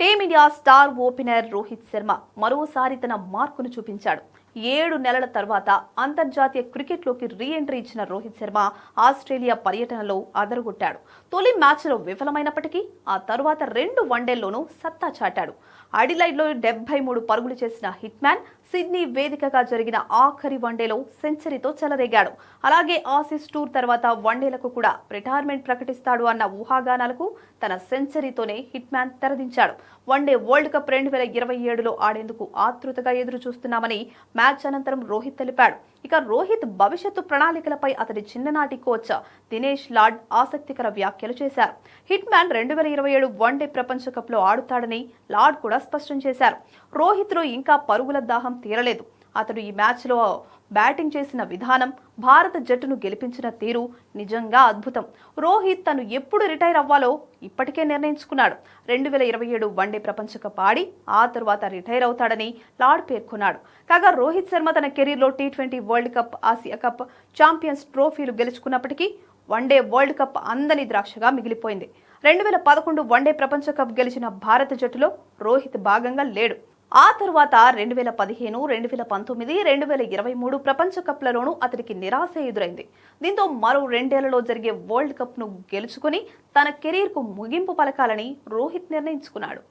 Team India star opener Rohit Sharma మరోసారి తన మార్కును చూపించాడు. ఏడు నెలల తర్వాత అంతర్జాతీయ క్రికెట్లోకి రీ ఎంట్రీ ఇచ్చిన రోహిత్ శర్మ ఆస్ట్రేలియా పర్యటనలో అదరగొట్టాడు. తొలి మ్యాచ్లో విఫలమైనప్పటికీ ఆ తరువాత రెండు వన్డేల్లోనూ సత్తా చాటాడు. అడిలైడ్లో డెబ్బై మూడు పరుగులు చేసిన హిట్మ్యాన్ సిడ్నీ వేదికగా జరిగిన ఆఖరి వన్డేలో సెంచరీతో చెలరేగాడు. అలాగే ఆసీస్ టూర్ తర్వాత వన్డేలకు కూడా రిటైర్మెంట్ ప్రకటిస్తాడు అన్న ఊహాగానాలకు తన సెంచరీతోనే హిట్మ్యాన్ తెరదించాడు. వన్డే వరల్డ్ కప్ రెండు వేల ఇరవై ఏడులో ఆడేందుకు ఆతృతగా ఎదురు చూస్తున్నామని మ్యాచ్ అనంతరం రోహిత్ తెలిపాడు. ఇక రోహిత్ భవిష్యత్తు ప్రణాళికలపై అతడి చిన్ననాటి కోచ్ దినేష్ లాడ్ ఆసక్తికర వ్యాఖ్యలు చేశారు. హిట్ మ్యాన్ రెండు వేల ఇరవై ఏడు వన్డే ప్రపంచ కప్లో ఆడుతాడని లాడ్ కూడా స్పష్టం చేశారు. రోహిత్లో ఇంకా పరుగుల దాహం తీరలేదు. అతడు ఈ మ్యాచ్లో బ్యాటింగ్ చేసిన విధానం భారత జట్టును గెలిపించిన తీరు నిజంగా అద్భుతం. రోహిత్ తను ఎప్పుడు రిటైర్ అవ్వాలో ఇప్పటికే నిర్ణయించుకున్నాడు. రెండు వేల ఇరవై ఏడు వన్డే ప్రపంచ కప్ ఆడి ఆ తరువాత రిటైర్ అవుతాడని లార్డ్ పేర్కొన్నాడు. కాగా రోహిత్ శర్మ తన కెరీర్లో T twenty world cup Asia cup champions ట్రోఫీలు గెలుచుకున్నప్పటికీ వన్డే వరల్డ్ కప్ అందని ద్రాక్షగా మిగిలిపోయింది. రెండు వేల పదకొండు వన్డే ప్రపంచ కప్ గెలిచిన భారత జట్టులో రోహిత్ భాగంగా లేడు. ఆ తర్వాత రెండు వేల పదిహేను రెండు వేల పంతొమ్మిది రెండు వేల ఇరవై మూడు ప్రపంచ కప్లలోనూ అతనికి నిరాశ ఎదురైంది. దీంతో మరో రెండేళ్ళలో జరిగే వరల్డ్ కప్ను గెలుచుకుని తన కెరీర్కు ముగింపు పలకాలని రోహిత్ నిర్ణయించుకున్నాడు.